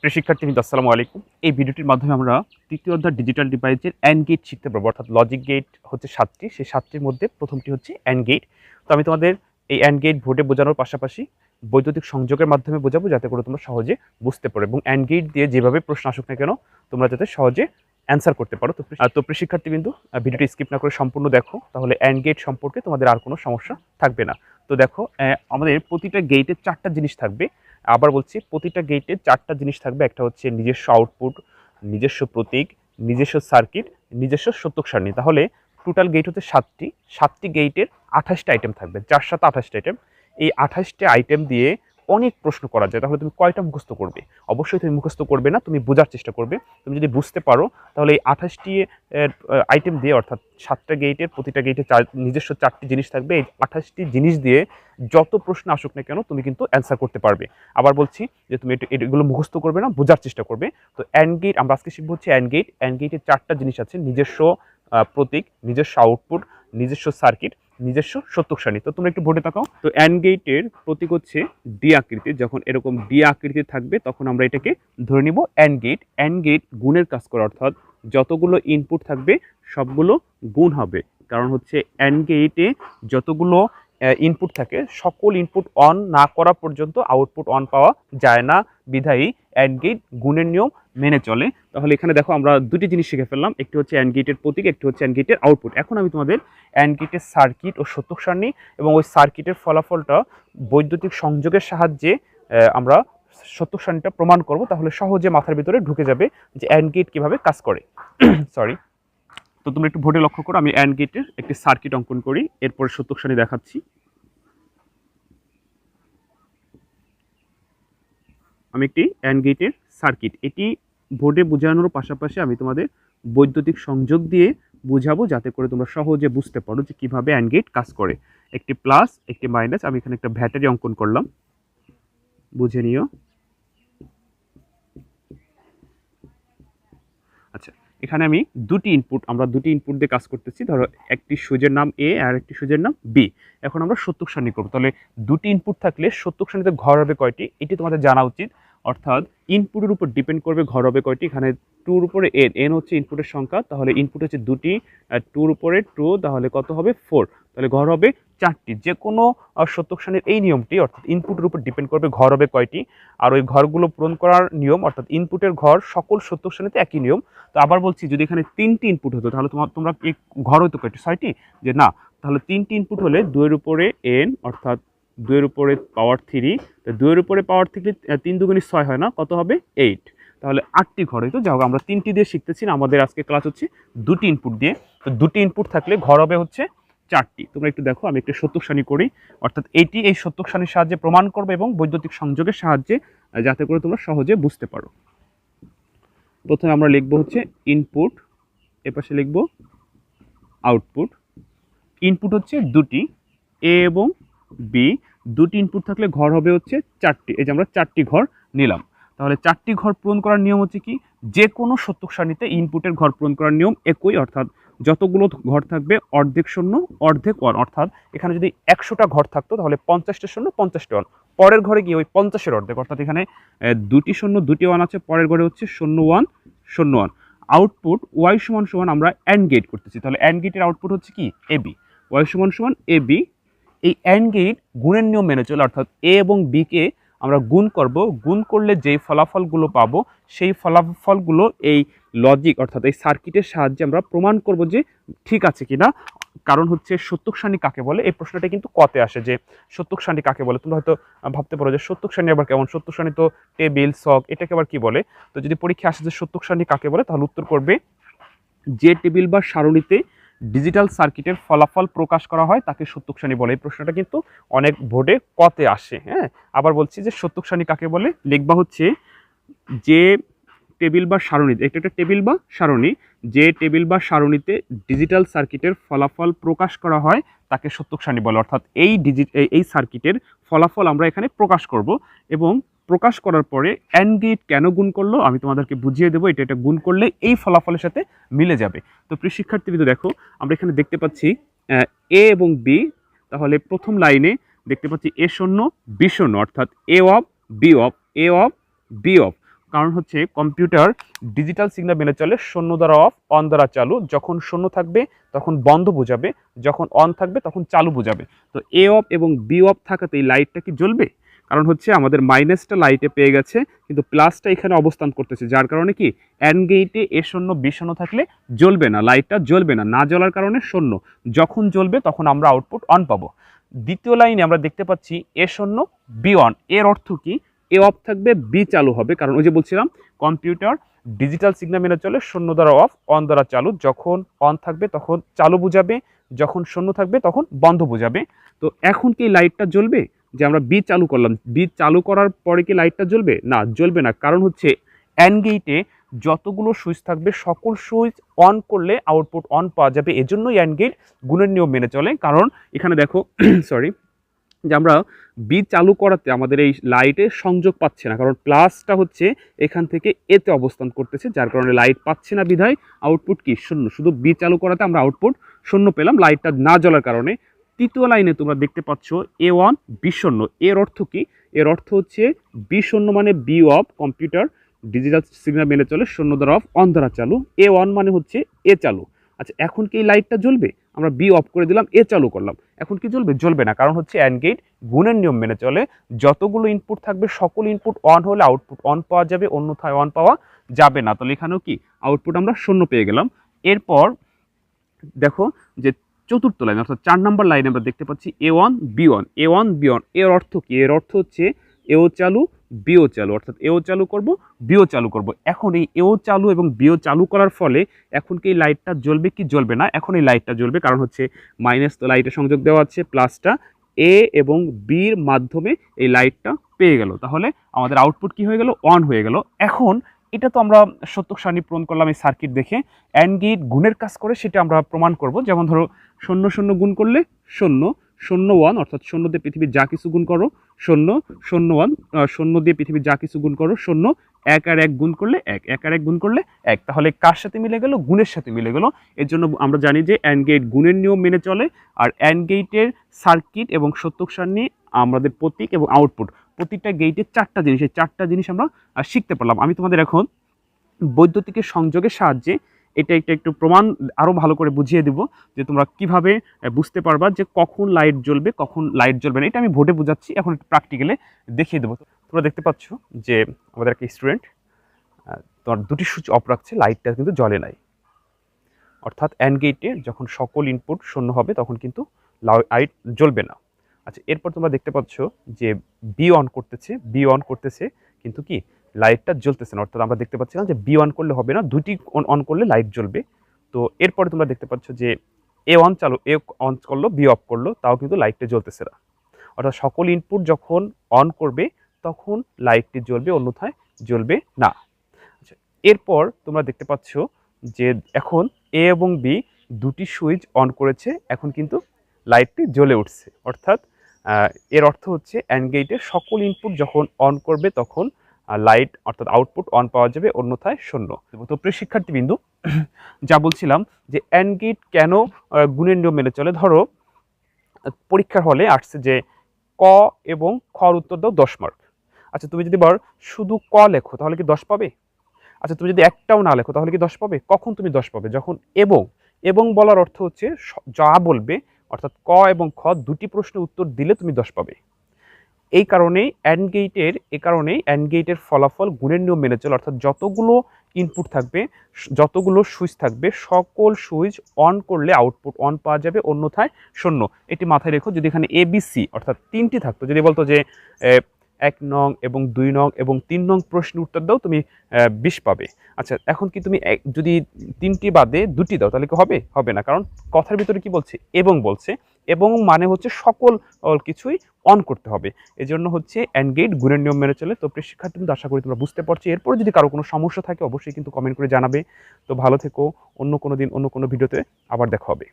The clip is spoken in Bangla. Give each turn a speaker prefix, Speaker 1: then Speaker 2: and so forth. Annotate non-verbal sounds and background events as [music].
Speaker 1: প্রিয় শিক্ষার্থী কিন্তু আসসালামু আলাইকুম। এই ভিডিওটির মাধ্যমে আমরা তৃতীয় অধ্যায় ডিজিটাল ডিভাইসের অ্যান্ড গেট শিখতে পারব। অর্থাৎ লজিক গেট হচ্ছে সাতটি। সেই সাতটির মধ্যে প্রথমটি হচ্ছে অ্যান্ড গেট তো আমি তোমাদের এই অ্যান্ড গেট ভোটে বোঝানোর পাশাপাশি বৈদ্যুতিক সংযোগের মাধ্যমে বোঝাবো, যাতে করে তোমরা সহজে বুঝতে পারো। এবং অ্যান্ড গেট দিয়ে যেভাবে প্রশ্ন আসুক না কেন, তোমরা যাতে সহজে অ্যান্সার করতে পারো। তো তো শিক্ষার্থী কিন্তু ভিডিওটি স্কিপ না করে সম্পূর্ণ দেখো। তাহলে অ্যান্ড গেট সম্পর্কে তোমাদের আর কোনো সমস্যা থাকবে না। তো দেখো আমাদের প্রতিটা গেটে চারটা জিনিস থাকবে। আবার বলছি, প্রতিটা গেটে চারটা জিনিস থাকবে। একটা হচ্ছে নিজস্ব আউটপুট নিজস্ব প্রতীক, নিজস্ব সার্কিট নিজস্ব সত্যক সারণী। তাহলে টোটাল গেট হচ্ছে সাতটি। সাতটি গেটের আঠাশটা আইটেম থাকবে। চার সাত আঠাশটা আইটেম এই আঠাশটা আইটেম দিয়ে অনেক প্রশ্ন করা যায়, তাহলে তুমি কয়টা মুখস্থ করবে? অবশ্যই তুমি মুখস্থ করবে না, তুমি বোঝার চেষ্টা করবে। তুমি যদি বুঝতে পারো, তাহলে এই আঠাশটি আইটেম দিয়ে, অর্থাৎ সাতটা গেটের প্রতিটা গেটে চার, নিজস্ব চারটি জিনিস থাকবে। এই আঠাশটি জিনিস দিয়ে যত প্রশ্ন আসুক না কেন, তুমি কিন্তু অ্যান্সার করতে পারবে। আবার বলছি যে তুমি এগুলো মুখস্থ করবে না, বোঝার চেষ্টা করবে। তো অ্যান্ড গেট আমরা আজকে শিখব হচ্ছে অ্যান্ড গেট অ্যান্ড গেটের চারটা জিনিস আছে, নিজস্ব প্রতীক, নিজস্ব আউটপুট নিজস্ব সার্কিট নিজস্ব সত্যক সারণী তো তোমরা একটু ভোটে তাকাও। তো অ্যান্ড গেটের প্রতীক হচ্ছে ডি আকৃতির। যখন এরকম ডি আকৃতি থাকবে, তখন আমরা এটাকে ধরে নিব অ্যান্ড গেট অ্যান্ড গেট গুণের কাজ করে, অর্থাৎ যতগুলো ইনপুট থাকবে, সবগুলো গুণ হবে। কারণ হচ্ছে অ্যান্ড গেটে যতগুলো ইনপুট থাকে। সকল ইনপুট অন না করা পর্যন্ত আউটপুট অন পাওয়া যায় না। বিধায়ী অ্যান্ড গেট গুণের নিয়ম মেনে চলে। তাহলে এখানে দেখো আমরা দুটি জিনিস শিখে ফেললাম। একটি হচ্ছে অ্যান্ড গেটের প্রতীক, একটি হচ্ছে অ্যান্ড গেটের আউটপুট এখন আমি তোমাদের অ্যান্ড গেটের সার্কিট ও সত্যক সারণী এবং ওই সার্কিটের ফলাফলটা বৈদ্যুতিক সংযোগের সাহায্যে আমরা সত্যক সারণীটা প্রমাণ করব। তাহলে সহজে মাথার ভিতরে ঢুকে যাবে যে অ্যান্ড গেট কীভাবে কাজ করে। [coughs] সরি তো তোমরা একটু ভোটে লক্ষ্য করো, আমি অ্যান্ড গেটের একটি সার্কিট অঙ্কন করি, এরপরে সত্যক সারণী দেখাচ্ছি। আমি একটি অ্যান্ড গেটের সার্কিট এটি ভোটে বোঝানোর পাশাপাশি আমি তোমাদের বৈদ্যুতিক সংযোগ দিয়ে বুঝাবো, যাতে করে তোমরা সহজে বুঝতে পারো যে কীভাবে অ্যান্ড গেট কাজ করে। একটি প্লাস একটি মাইনাস আমি এখানে একটা ব্যাটারি অঙ্কন করলাম। বুঝে নিও। আচ্ছা এখানে আমি দুটি ইনপুট আমরা দুটি ইনপুট দিয়ে কাজ করতেছি। ধরো, একটি সুজের নাম এ আর একটি সুজের নাম বি এখন আমরা সত্যক সারণী করব। তাহলে দুটি ইনপুট থাকলে সত্যক সারণীতে ঘর হবে কয়টি? এটি তোমাদের জানা উচিত। অর্থাৎ ইনপুটের উপর ডিপেন্ড করবে ঘর হবে কয়টি? এখানে টুর উপরে এন এন হচ্ছে ইনপুটের সংখ্যা। তাহলে ইনপুট হচ্ছে দুটি টুর উপরে টু তাহলে কত হবে? ফোর তাহলে ঘর হবে চারটি। যে কোনো সত্যক সারণীর এই নিয়মটি, অর্থাৎ ইনপুটের উপর ডিপেন্ড করবে ঘর হবে কয়টি। আর ওই ঘরগুলো পূরণ করার নিয়ম, অর্থাৎ ইনপুটের ঘর সকল সত্যক সারণীতে একই নিয়ম। তো আবার বলছি, যদি এখানে তিনটি ইনপুট হতো, তাহলে তোমার তোমরা এই ঘর হতো কয়টি? ছয়টি? যে না, তাহলে তিনটি ইনপুট হলে দুইয়ের উপরে এন অর্থাৎ দুইয়ের উপরে পাওয়ার থ্রি তো দুইয়ের উপরে পাওয়ার থ্রি তিন দুগুণী ছয় হয় না, কত হবে? এইট তাহলে আটটি ঘর হইতো, যাই হোক, আমরা তিনটি দিয়ে শিখতেছি না, আমাদের আজকে ক্লাস হচ্ছে দুটি ইনপুট দিয়ে। তো দুটি ইনপুট থাকলে ঘর হবে হচ্ছে চারটি। তোমরা একটু দেখো, আমি একটু সত্যক সারণী করি। অর্থাৎ এটি এই সত্যক সারণীর সাহায্যে প্রমাণ করবে এবং বৈদ্যুতিক সংযোগের সাহায্যে যাতে করে তোমরা সহজে বুঝতে পারো। প্রথমে আমরা লিখব হচ্ছে ইনপুট এপাশে লিখব আউটপুট ইনপুট হচ্ছে দুটি এ এবং বি দুটি ইনপুট থাকলে ঘর হবে হচ্ছে চারটি। এই যে আমরা চারটি ঘর নিলাম। তাহলে চারটি ঘর পূরণ করার নিয়ম হচ্ছে কি? যে কোনো সত্যক সারণীতে ইনপুটের ঘর পূরণ করার নিয়ম একই, অর্থাৎ যতগুলো ঘর থাকবে, অর্ধেক শূন্য, অর্ধেক ওয়ান অর্থাৎ এখানে যদি একশোটা ঘর থাকতো, তাহলে পঞ্চাশটা শূন্য, পঞ্চাশটা ওয়ান পরের ঘরে গিয়ে ওই পঞ্চাশের অর্ধেক, অর্থাৎ এখানে দুটি শূন্য, দুটি ওয়ান আছে, পরের ঘরে হচ্ছে শূন্য ওয়ান শূন্য ওয়ান আউটপুট ওয়াই সমান সমান আমরা অ্যান্ড গেট করতেছি। তাহলে অ্যান্ড গেটের আউটপুট হচ্ছে কি? এ বি ওয়াই সমান সমান এ বি এই অ্যান্ড গেট গুণের নিয়ম মেনে চলে, অর্থাৎ এ এবং বিকে আমরা গুণ করব। গুণ করলে যেই ফলাফলগুলো পাবো, সেই ফলাফলগুলো এই লজিক অর্থাৎ এই সার্কিটের সাহায্যে আমরা প্রমাণ করব যে ঠিক আছে কিনা। কারণ হচ্ছে সত্যক সারণী কাকে বলে? এই প্রশ্নটা কিন্তু কতে আসে যে সত্যক সারণী কাকে বলে? তোমরা হয়তো ভাবতে পারো যে সত্যক সারণী আবার কেমন? সত্যক সারণী তো টেবিল সক, এটাকে আবার কি বলে? তো যদি পরীক্ষা আসে যে সত্যক সারণী কাকে বলে, তাহলে উত্তর করবে, যে টেবিল বা সারণীতে ডিজিটাল সার্কিটের ফলাফল প্রকাশ করা হয়, তাকে সত্যক সারণী বলে। এই প্রশ্নটা কিন্তু অনেক বোর্ডে কতে আসে হ্যাঁ? আবার বলছি যে সত্যক সারণী কাকে বলে? লিখবা হচ্ছে যে টেবিল বা সারণী এটা একটা টেবিল বা সারণী, যে টেবিল বা সারণীতে ডিজিটাল সার্কিটের ফলাফল প্রকাশ করা হয়, তাকে সত্যক সারণী বলে। অর্থাৎ এই ডিজি এই- এই সার্কিটের ফলাফল আমরা এখানে প্রকাশ করব এবং প্রকাশ করার পরে অ্যান্ড গেট কেন গুণ করল, আমি তোমাদেরকে বুঝিয়ে দেবো, এটা এটা গুণ করলে এই ফলাফলের সাথে মিলে যাবে। তো প্রিয় শিক্ষার্থীবৃন্দ দেখো, আমরা এখানে দেখতে পাচ্ছি, এ এবং বি তাহলে প্রথম লাইনে দেখতে পাচ্ছি এ শূন্য বি শূন্য, অর্থাৎ A off B off A off B off কারণ হচ্ছে কম্পিউটার ডিজিটাল সিগন্যাল মেনে চলে, শূন্য দ্বারা অফ, অন দ্বারা চালু। যখন শূন্য থাকবে, তখন বন্ধ বোঝাবে। যখন অন থাকবে, তখন চালু বোঝাবে। তো এ অফ এবং বি অফ থাকাতে এই লাইটটা কি জ্বলবে? কারণ হচ্ছে আমাদের মাইনাসটা লাইটে পেয়ে গেছে, কিন্তু প্লাসটা এখানে অবস্থান করতেছে, যার কারণে কি? অ্যান্ড গেইটে এ শূন্য, বি শূন্য থাকলে জ্বলবে না, লাইটটা জ্বলবে না না জ্বলার কারণে শূন্য। যখন জ্বলবে, তখন আমরা আউটপুট অন পাবো। দ্বিতীয় লাইনে আমরা দেখতে পাচ্ছি এ শূন্য, বি অন এর অর্থ কি? এ অফ থাকবে বি চালু হবে। কারণ ওই যে বলছিলাম কম্পিউটার ডিজিটাল সিগন্যাল মেনে চলে, শূন্য দ্বারা অফ অন দ্বারা চালু। যখন অন থাকবে, তখন চালু বোঝাবে। যখন শূন্য থাকবে, তখন বন্ধ বোঝাবে। তো এখন কি লাইটটা জ্বলবে? যে আমরা বি চালু করলাম। বি চালু করার পরে কি লাইটটা জ্বলবে? না জ্বলবে না। কারণ হচ্ছে অ্যান্ড গেইটে যতগুলো সুইচ থাকবে, সকল সুইচ অন করলে আউটপুট অন পাওয়া যাবে। এজন্যই অ্যান্ড গেট গুণের নিয়ম মেনে চলে। কারণ, এখানে দেখো [coughs] সরি যে আমরা বি চালু করাতে আমাদের এই লাইটে সংযোগ পাচ্ছে না। কারণ প্লাসটা হচ্ছে এখান থেকে এতে অবস্থান করতেছে, যার কারণে লাইট পাচ্ছে না বিধায় আউটপুট কি? শূন্য। শুধু বি চালু করাতে আমরা আউটপুট শূন্য পেলাম লাইটটা না জ্বলার কারণে। তৃতীয় লাইনে তোমরা দেখতে পাচ্ছ এ ওয়ান বি শূন্য এর অর্থ কি? এর অর্থ হচ্ছে বি শূন্য মানে B off computer digital signal মেনে চলে, শূন্য দ্বারা অফ অন দ্বারা চালু। এ ওয়ান মানে হচ্ছে এ চালু। আচ্ছা এখন কি এই লাইটটা জ্বলবে? আমরা বি অফ করে দিলাম এ চালু করলাম। এখন কি চলবে? চলবে না, কারণ হচ্ছে অ্যান্ড গেট গুণের নিয়ম মেনে চলে। যতগুলো ইনপুট থাকবে, সকল ইনপুট অন হলে আউটপুট অন পাওয়া যাবে, অন্যথায় অন পাওয়া যাবে না। তাহলে এখানেও কি? আউটপুট আমরা শূন্য পেয়ে গেলাম। এরপর দেখো যে চতুর্থ লাইন অর্থাৎ চার নম্বর লাইনে আমরা দেখতে পাচ্ছি A one B one A one B ওয়ানের অর্থ কি? এর অর্থ হচ্ছে এও চালু বিও চালু, অর্থাৎ এও চালু করব, বিও চালু করব। এখন এই এও চালু এবং বিও চালু করার ফলে এখন কি লাইটটা জ্বলবে কি জ্বলবে না? এখন এই লাইটটা জ্বলবে, কারণ হচ্ছে মাইনাস তো লাইটের সংযোগ দেওয়া আছে প্লাসটা এ এবং বির মাধ্যমে এই লাইটটা পেয়ে গেল। তাহলে আমাদের আউটপুট কি হয়ে গেল? অন হয়ে গেল। এখন এটা তো আমরা সত্য সারণী পূরণ করলাম এই সার্কিট দেখে। অ্যান্ড গেট গুণের কাজ করে সেটা আমরা প্রমাণ করব। যেমন ধরো শূন্য শূন্য গুণ করলে শূন্য শূন্য ওয়ান, অর্থাৎ শূন্য দিয়ে পৃথিবীর যা কিছু গুণ করো, শূন্য শূন্য ওয়ান শূন্য দিয়ে পৃথিবীর যা কিছু গুণ করো, শূন্য, এক আর এক গুণ করলে এক এক আর এক গুণ করলে এক। তাহলে কার সাথে মিলে গেল? গুণের সাথে মিলে গেল। এর জন্য আমরা জানি যে অ্যান্ড গেট গুণের নিয়ম মেনে চলে, আর অ্যান্ড গেটের সার্কিট এবং সত্যক সারণী আমাদের প্রতীক এবং আউটপুট। প্রতিটা গেটের চারটা জিনিস, এই চারটা জিনিস আমরা শিখতে পারলাম। আমি তোমাদের এখন বৈদ্যুতিকের সংযোগের সাহায্যে এটা একটা একটু প্রমাণ আরও ভালো করে বুঝিয়ে দেব যে তোমরা কীভাবে বুঝতে পারবা যে কখন লাইট জ্বলবে, কখন লাইট জ্বলবে না। এটা আমি ভোটে বোঝাচ্ছি, এখন একটু প্র্যাকটিক্যালে দেখিয়ে দেবো। তোমরা দেখতে পাচ্ছ যে আমাদের একটা স্টুডেন্ট তোমার দুটি সুইচ অফ রাখছে লাইটটা কিন্তু জ্বলে নাই। অর্থাৎ অ্যান্ড গেটে যখন সকল ইনপুট শূন্য হবে, তখন কিন্তু লাইট জ্বলবে না। আচ্ছা এরপর তোমরা দেখতে পাচ্ছ যে বি অন করতেছে বি অন করতেছে, কিন্তু কি? লাইটটা জ্বলতেছে না, অর্থাৎ আমরা দেখতে পাচ্ছিলাম যে বি অন করলে হবে না দুটি অন করলে লাইট জ্বলবে। তো এরপরে তোমরা দেখতে পাচ্ছ যে এ অন চালু এ অন করল বি অফ করল, তাও কিন্তু লাইটটা জ্বলতেছে না। অর্থাৎ সকল ইনপুট যখন অন করবে, তখন লাইটটি জ্বলবে, অন্যথায় জ্বলবে না। আচ্ছা এরপর তোমরা দেখতে পাচ্ছ যে এখন এ এবং বি দুটি সুইচ অন করেছে, এখন কিন্তু লাইটটি জ্বলে উঠছে। অর্থাৎ এর অর্থ হচ্ছে অ্যান্ড গেটের সকল ইনপুট যখন অন করবে, তখন লাইট অর্থাৎ আউটপুট অন পাওয়া যাবে, অন্যথায় শূন্য। তো প্রিয় শিক্ষার্থীবৃন্দু, [clears throat] যা বলছিলাম যে অ্যান্ড গেট কেন গুণের নিয়ম মেনে চলে, ধরো, পরীক্ষার হলে আসছে যে ক এবং খর উত্তর দাও দশ মার্ক আচ্ছা তুমি যদি বল, শুধু ক লেখো, তাহলে কি দশ পাবে? আচ্ছা তুমি যদি একটাও না লেখো, তাহলে কি দশ পাবে? কখন তুমি দশ পাবে? যখন এবং এবং বলার অর্থ হচ্ছে যা বলবে, অর্থাৎ ক এবং খ দুটি প্রশ্নের উত্তর দিলে তুমি দশ পাবে। এই কারণেই অ্যান্ড গেটের এ কারণেই অ্যান্ড গেটের ফলাফল গুণের নিয়ম মেনে চলে। অর্থাৎ যতগুলো ইনপুট থাকবে যতগুলো সুইচ থাকবে, সকল সুইচ অন করলে আউটপুট অন পাওয়া যাবে, অন্যথায় শূন্য। এটি মাথায় রেখো, যদি এখানে এ বি অর্থাৎ তিনটি থাকতো, যদি বলতো যে এক নং এবং দুই নং এবং তিন নং প্রশ্নের উত্তর দাও, তুমি বিশ পাবে। আচ্ছা এখন কি তুমি যদি তিনটি বাদে দুটি দাও, তাহলে কি হবে? হবে না। কারণ কথার ভিতরে কি বলছে? এবং বলছে এবং মানে হচ্ছে সকল কিছুই অন করতে হবে। এই জন্য হচ্ছে অ্যান্ড গেট গুণের নিয়ম মেনে চলে। তো প্রিয় শিক্ষার্থী, কিন্তু আশা করি তোমরা বুঝতে পারছ। এরপরে যদি কারও কোনো সমস্যা থাকে, অবশ্যই কিন্তু কমেন্ট করে জানাবে। তো ভালো থেকো। অন্য কোনো দিন, অন্য কোনো ভিডিওতে আবার দেখা হবে।